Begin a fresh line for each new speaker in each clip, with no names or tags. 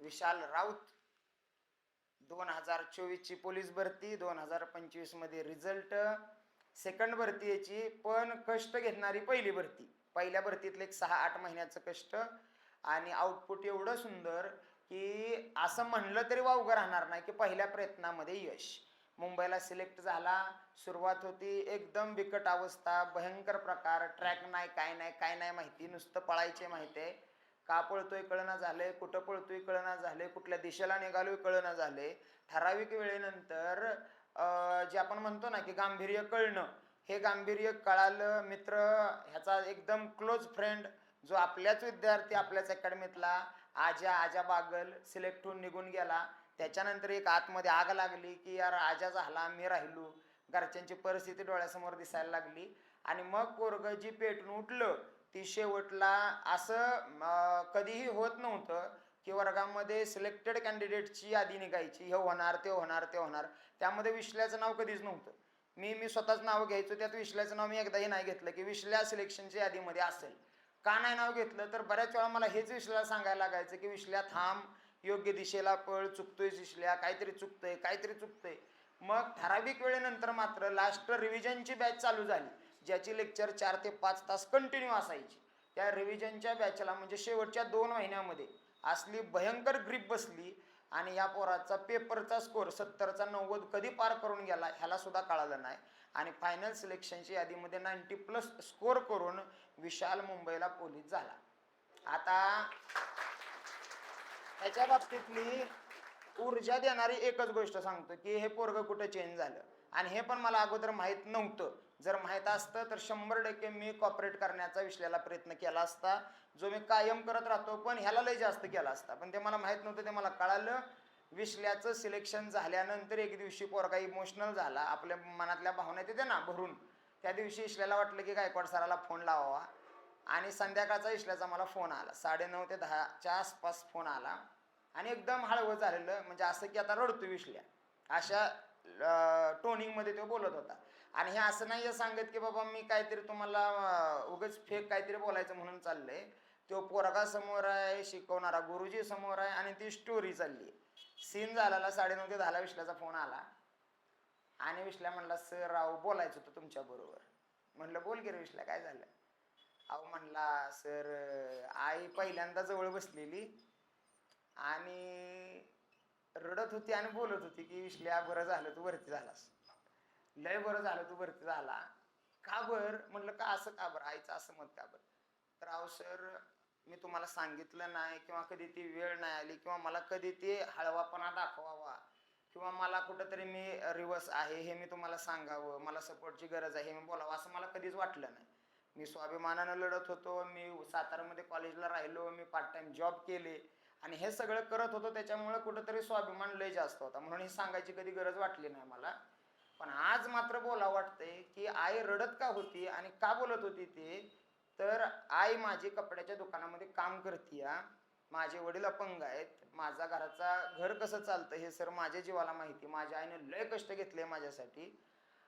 विशाल राऊत. दोन हजार चोवीसची पोलीस भरती दोन हजार पंचवीसमध्ये रिझल्ट. सेकंड भरती याची पण कष्ट घेणारी पहिली भरती. पहिल्या भरतीतलं एक सहा आठ महिन्याचं कष्ट. आणि आउटपुट एवढं सुंदर की असं म्हणलं तरी वावगं राहणार नाही की पहिल्या प्रयत्नामध्ये यश. मुंबईला सिलेक्ट झाला सुरुवात होती एकदम बिकट अवस्था भयंकर प्रकार ट्रॅक नाही काय नाही काय नाही माहिती नुसतं पळायचे माहिती आहे. का पळतोय कळना झालंय कुठं पळतोय कळना झालंय कुठल्या दिशेला निघालोय कळना झालंय. ठराविक वेळेनंतर जे आपण म्हणतो ना की गांभीर्य कळणं हे गांभीर्य कळालं मित्र ह्याचा एकदम क्लोज फ्रेंड जो आपल्याच विद्यार्थी आपल्याच अकॅडमीतला आजा आजा बागल सिलेक्ट होऊन निघून गेला. त्याच्यानंतर एक आतमध्ये आग लागली की यार आजा झाला मी राहिलो. घरच्यांची परिस्थिती डोळ्यासमोर दिसायला लागली. आणि मग पोरग जी पेटून उठलं ती शेवटला असं कधीही होत नव्हतं की वर्गामध्ये सिलेक्टेड कॅन्डिडेटची यादी निघायची. हे होणार ते होणार ते होणार. त्यामध्ये विश्ल्याचं नाव कधीच नव्हतं. मी मी स्वतःच नाव घ्यायचो. त्यात विश्ल्याचं नाव मी एकदाही नाही घेतलं की विश्ल्या सिलेक्शनच्या यादीमध्ये असेल. का नाही नाव घेतलं? तर बऱ्याच वेळा मला हेच विश्ल्याला सांगायला लागायचं की विश्ल्या थांब योग्य दिशेला पळ चुकतोय विश्ल्या काहीतरी चुकतंय काहीतरी चुकतंय. मग ठराविक वेळेनंतर मात्र लास्ट रिव्हिजनची बॅच चालू झाली. ज्याची लेक्चर चार ते पाच तास कंटिन्यू असायची. त्या रिव्हिजनच्या बॅचला म्हणजे शेवटच्या दोन महिन्यामध्ये असली भयंकर ग्रीप बसली आणि या पोराचा पेपरचा स्कोर सत्तरचा नव्वद कधी पार करून गेला ह्याला सुद्धा कळालं नाही. आणि फायनल सिलेक्शनच्या यादीमध्ये नाईन्टी प्लस स्कोर करून विशाल मुंबईला पोलीस झाला. आता ह्याच्या बाबतीतली ऊर्जा देणारी एकच गोष्ट सांगतो की हे पोरग कुठं चेंज झालं? आणि हे पण मला अगोदर माहीत नव्हतं. जर माहीत असतं तर शंभर टक्के मी कॉपरेट करण्याचा विश्ल्याला प्रयत्न केला असता. जो मी कायम करत राहतो पण ह्याला लय जास्त केला असता. पण ते मला माहीत नव्हतं ते मला कळालं. विश्ल्याचं सिलेक्शन झाल्यानंतर एक दिवशी पोरगा इमोशनल झाला. आपल्या मनातल्या भावना येते ना भरून. त्या दिवशी इशल्याला वाटलं की गायकवाड सराला फोन लावावा. आणि संध्याकाळचा इशल्याचा मला फोन आला. साडेनऊ ते दहाच्या आसपास फोन आला. आणि एकदम हळवं झालेलं. म्हणजे असं की आता रडतो विश्ल्या अशा टोनिंगमध्ये तो बोलत होता. आणि हे असं नाही आहे सांगत की बाबा मी काहीतरी तुम्हाला उगच उगाच फेक काहीतरी बोलायचं म्हणून चाललंय. तो पोरगा समोर आहे शिकवणारा गुरुजी समोर आहे आणि ती स्टोरी चालली सीन झाला साडेनऊ ते दहाला विश्ल्याचा फोन आला. आणि विश्ला म्हणला सर राव बोलायचं होतं तुमच्या बरोबर. म्हणलं बोल की रे विश्ल्या काय झालं? अहो म्हणला सर आई पहिल्यांदा जवळ बसलेली आणि रडत होती आणि बोलत होती की विश्ल्या बरं झालं तू वरती झालास. लय बरं झालं तू भरती झाला. का बर म्हटलं का असं का बरं? आईचं असं मत का बरं? तर अहो सर मी तुम्हाला सांगितलं नाही किंवा कधी ती वेळ नाही आली किंवा मला कधी ती हळवापणा दाखवावा किंवा मला कुठंतरी मी रिवर्स आहे हे मी तुम्हाला सांगावं मला सपोर्टची गरज आहे हे मी बोलावं असं मला कधीच वाटलं नाही. मी स्वाभिमानानं लढत होतो मी सातारामध्ये कॉलेजला राहिलो मी पार्ट टाइम जॉब केले आणि हे सगळं करत होतो त्याच्यामुळे कुठंतरी स्वाभिमान लय जास्त होता. म्हणून ही सांगायची कधी गरज वाटली नाही मला. पण आज मात्र बोला वाटतंय की आई रडत का होती आणि का बोलत होती ते तर आई माझी कपड्याच्या दुकानामध्ये काम करते माझे वडील अपंग आहेत. माझा घराचा घर कसं चालतं हे सर माझ्या जीवाला माहिती. माझ्या आईने लय कष्ट घेतले माझ्यासाठी.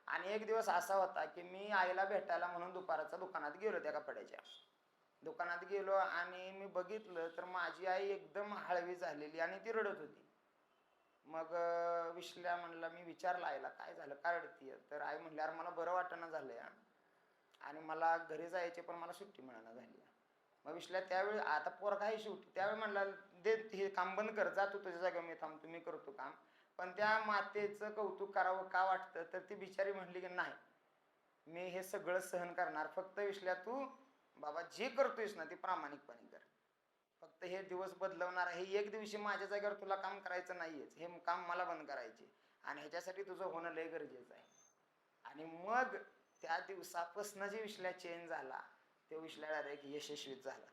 आणि एक दिवस असा होता की मी आईला भेटायला म्हणून दुपाराच्या दुकानात गेलो त्या कपड्याच्या. दुकानात गेलो आणि मी बघितलं तर माझी आई एकदम हळवी झालेली आणि ती रडत होती. मग अं, विश्ल्या म्हणला मी विचारला आईला काय झालं काय रडतीय तर आई म्हणल्यावर मला बरं वाटणं झालं आणि मला घरी जायचे पण मला सुट्टी मिळाना झाली मग विश्ल्या त्यावेळी आता पोरगा आहे शेवटी? त्यावेळी म्हणला दे हे काम बंद कर जा तू तुझ्या जागा मी थांबतो मी करतो काम. पण त्या मातेचं कौतुक करावं का वाटतं? तर ती बिचारी म्हणली की नाही मी हे सगळं सहन करणार. फक्त विश्ल्या तू बाबा जे करतोयस ना ते प्रामाणिकपणे कर. फक्त हे दिवस बदलवणार आहे. एक दिवशी माझ्या जागेवर तुला काम करायचं नाहीयेच. हे काम मला बंद करायचे. आणि ह्याच्यासाठी तुझं होणं लय गरजेचं आहे. आणि मग त्या दिवसापासून जे विश्ल्या चेंज झाला ते विश्ल्या डायरेक्ट यशस्वीच झाला.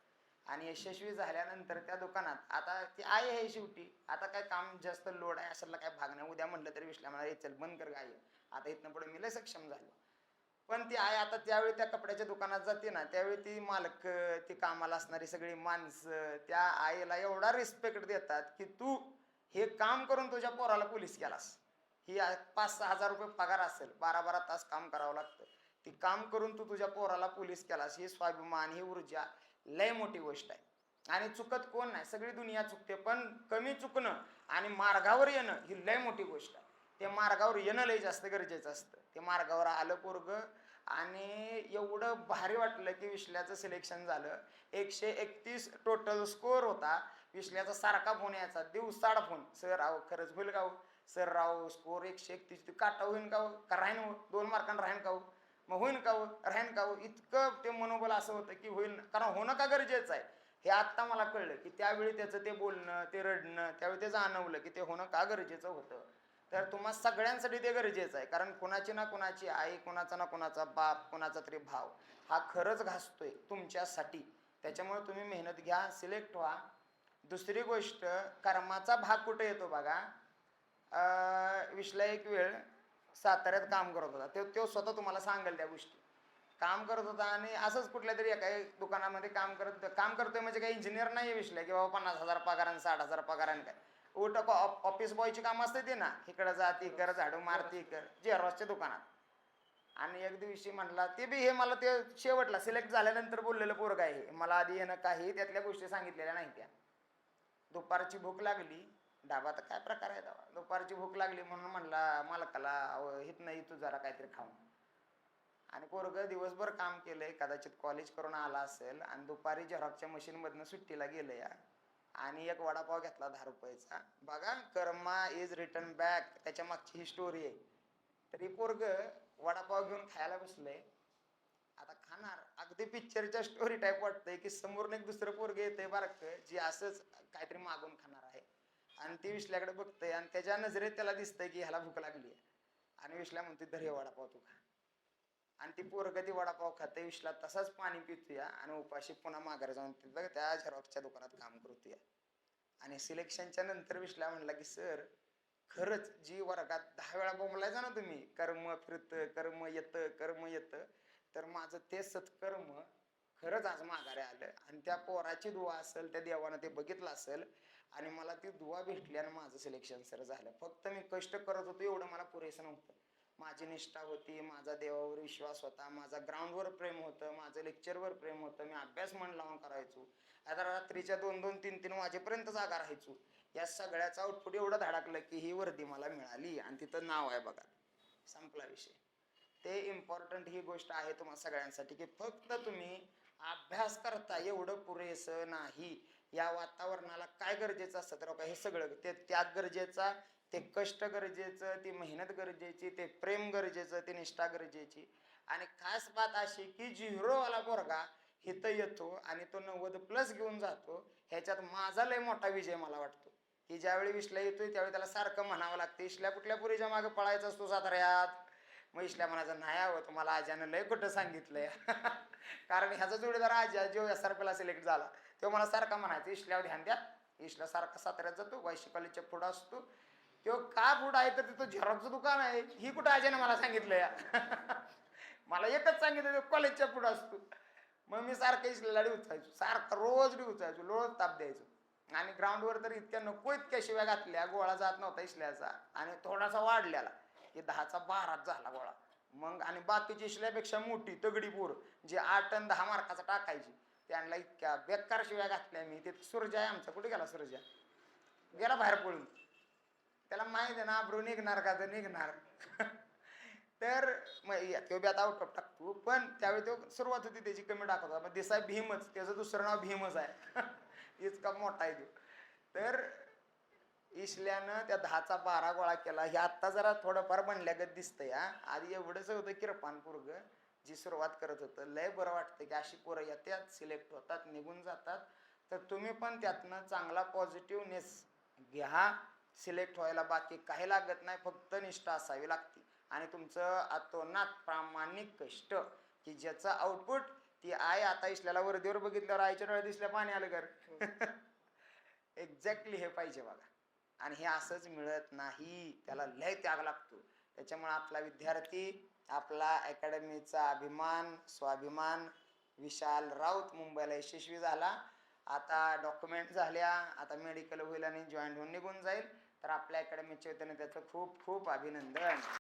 आणि यशस्वी झाल्यानंतर त्या दुकानात आता ती आहे हे शेवटी. आता काय काम जास्त लोड आहे अशाला काय भाग नाही. उद्या म्हटलं तरी विश्ल्या मला चल बंद कर गाय आता इथनं पुढे मी लय सक्षम झालो. पण ती आई आता त्यावेळी त्या कपड्याच्या दुकानात जाते ना त्यावेळी ती मालक ती कामाला असणारी सगळी माणसं त्या आईला एवढा रिस्पेक्ट देतात की तू हे काम करून तुझ्या पोराला पोलीस केलास. ही पाच सहा हजार रुपये पगार असेल बारा बारा तास काम करावं लागतं. ती काम करून तू तुझ्या पोराला पोलीस केलास ही स्वाभिमान ही ऊर्जा लय मोठी गोष्ट आहे. आणि चुकत कोण नाही सगळी दुनिया चुकते पण कमी चुकणं आणि मार्गावर येणं ही लय मोठी गोष्ट आहे. ते मार्गावर येणं लय जास्त गरजेचं असतं. ते मार्गावर आलं पोरग आणि एवढं भारी वाटलं की विश्ल्याचं सिलेक्शन झालं एकशे एकतीस टोटल स्कोअर होता विश्ल्याचा सारखा फोन यायचा दिवसाड फोन सर राव खरंच होईल का हो? सर राव स्कोअर एकशे एकतीस काटा होईन का हो? का राहीन हो? दोन मार्कांना राहीन का हो? मग होईन का हो? राहीन का हो? इतकं ते मनोबल असं होतं की होईल कारण होणं का गरजेचं आहे हे आत्ता मला कळलं की त्यावेळी त्याचं ते बोलणं ते रडणं त्यावेळी ते जाणवलं की ते होणं का गरजेचं होतं तर तुम्हा सगळ्यांसाठी ते गरजेचं आहे. कारण कोणाची ना कोणाची आई कोणाचा ना कोणाचा बाप कोणाचा तरी भाव हा खरंच घासतोय तुमच्यासाठी. त्याच्यामुळे तुम्ही मेहनत घ्या सिलेक्ट व्हा. दुसरी गोष्ट कर्माचा भाग कुठे येतो बघा? विश्ला एक वेळ साताऱ्यात काम करत होता. तो तो स्वतः तुम्हाला सांगेल त्या गोष्टी. काम करत होता आणि असंच कुठल्या तरी एका दुकानामध्ये काम करत काम करतोय म्हणजे काही इंजिनियर नाही विश्ला की बाबा पन्नास हजार पगाराने साठ हजार पगाराने काय. उठ ऑफिस बॉयची काम असते ते ना. इकडं जा ती कर झाडू मार ती कर. जेरॉसच्या दुकानात. आणि एक दिवशी म्हटला ते बी हे मला ते शेवटला सिलेक्ट झाल्यानंतर बोललेलं पोरग आहे मला आधी येणं काही त्यातल्या गोष्टी सांगितलेल्या नाही त्या. दुपारची भूक लागली. डाबा तर काय प्रकार आहे दाबा? दुपारची भूक लागली म्हणून म्हणला मालकाला "अहो, हित नाही तू जरा काहीतरी खाऊन. आणि पोरग दिवसभर काम केलंय. कदाचित कॉलेज करून आला असेल. आणि दुपारी झेरॉक्सच्या मशीनमधनं सुट्टीला गेलं या. आणि एक वडापाव घेतला दहा रुपयाचा. बघा कर्मा इज रिटर्न बॅक त्याच्या मागची ही स्टोरी आहे. तरी पोरग वडापाव घेऊन खायला बसलंय आता खाणार. अगदी पिक्चरच्या स्टोरी टाईप वाटतंय की समोरून एक दुसरं पोरग येतंय बारक जी असंच काहीतरी मागून खाणार आहे. आणि ती विश्ल्याकडे बघतंय आणि त्याच्या नजरेत त्याला दिसतंय की ह्याला भूक लागली आहे आणि विश्ल्या म्हणते धर हे वडापाव तू खा. आणि ती पोरग कधी वडापाव खाते विश्ला तसाच पाणी पितूया आणि उपाशी पुन्हा माघारी जाऊन तिथं त्या झेरॉक्सच्या दुकानात काम करतोया. आणि सिलेक्शनच्या नंतर विश्ला म्हणला की सर खरंच जी वर्गात दहा वेळा बोंबलायचा ना तुम्ही कर्म फिरतं कर्म येतं कर्म येतं तर माझं ते सत्कर्म खरंच आज माघारी आलं. आणि त्या पोराची दुवा असेल त्या देवानं ते बघितलं असेल आणि मला ती दुवा भेटली आणि माझं सिलेक्शन सर झालं. फक्त मी कष्ट करत होतो एवढं मला पुरेसं नव्हतं. माझी निष्ठा होती माझा देवावर विश्वास होता माझा ग्राउंडवर प्रेम होतं माझं लेक्चरवर प्रेम होतं मी अभ्यास मन लावून करायचो. आता रात्रीच्या दोन दोन तीन तीन वाजेपर्यंत जागा राहायचो. या सगळ्याचं आउटपुट एवढं धडाकलं की ही वर्दी मला मिळाली आणि तिथं नाव आहे बघा. संपला विषय. ते इम्पॉर्टंट ही गोष्ट आहे तुम्हाला सगळ्यांसाठी की फक्त तुम्ही अभ्यास करता एवढं पुरेसं नाही. या वातावरणाला काय गरजेचं असतं तर हे सगळं ते त्या गरजेचा ते कष्ट गरजेचं ती मेहनत गरजेची ते प्रेम गरजेचं ती निष्ठा गरजेची. आणि खास बात अशी की झिरोवाला पोरगा इथं येतो आणि तो नव्वद प्लस घेऊन जातो ह्याच्यात माझा लय मोठा विजय मला वाटतो. की ज्यावेळी विश्ला येतोय त्यावेळी त्याला सारखं म्हणावं लागतं इशल्या कुठल्या पुरीच्या मागे पळायचा असतो साताऱ्यात? मग इशल्या म्हणायचं नाही आवं तुम्हाला आज्यानं लय कुठं सांगितलंय. कारण ह्याचा जोडीदार आज्या जो एस आर पीला सिलेक्ट झाला तो मला सारखा म्हणायचं इशल्यावर ध्यान द्या. इशला सारखा साताऱ्यात जातो वायशी कॉलेजच्या पुढं असतो काय का आहे तर तिथं झेरॉक्सचं दुकान आहे? ही कुठं आज्याने मला सांगितलं या? मला एकच सांगितलं कॉलेजच्या पुढं असतो. मग मी सारखं इशल्याला उचायचो. सारखं रोज उचायचो रोज ताप द्यायचो. आणि ग्राउंडवर तर इतक्या नको इतक्या शिव्या घातल्या गोळा जात नव्हता इसल्याचा. आणि थोडासा वाढलेला. हे दहाचा बाराच झाला गोळा. मग आणि बाकीची शिल्यापेक्षा मोठी तगडी पोर जी आठ आणि दहा मार्काचा टाकायची. त्यांना इतक्या बेकार शिव्या घातल्या मी. ते सुरजा आहे आमचा. कुठे गेला सुरजा? गेला बाहेर पळून. त्याला माहीत आहे ना आब्रू निघणार का? तर निघणार. तर मग या- तो बी आता आउट ऑफ टाकतो पण त्यावेळी तो सुरुवात होती त्याची कमी टाकत होता मग देसाई भीमच त्याचं दुसरं नाव भीमच आहे. इतका मोठा आहे तो. तर इसल्यानं त्या दहाचा बारा गोळा केला. हे आत्ता जरा थोडंफार बनल्यागत दिसतंय हा. आधी एवढंच होतं किरपान पोरग जी सुरुवात करत होतं. लय बरं वाटतं की अशी पोरं येतात सिलेक्ट होतात निघून जातात. तर तुम्ही पण त्यातनं चांगला पॉझिटिव्हनेस घ्या. सिलेक्ट व्हायला बाकी काही लागत नाही फक्त निष्ठा असावी लागते. आणि तुमचं अतोनात प्रामाणिक कष्ट की ज्याचं आउटपुट ती आय आता इसल्याला वर्दीवर बघितल्यावर आईच्या डोळ्यात दिसल्या पाणी आलं कर एक्झॅक्टली हे पाहिजे बघा. आणि हे असंच मिळत नाही. त्याला लय त्याग लागतो. त्याच्यामुळे आपला विद्यार्थी आपला अकॅडमीचा अभिमान स्वाभिमान विशाल राऊत मुंबईला यशस्वी झाला. आता डॉक्युमेंट झाल्या. आता मेडिकल होईल आणि जॉईंट होऊन निघून जाईल. तर आपल्या अकॅडमीच्या वतीने त्याचं खूप खूप अभिनंदन.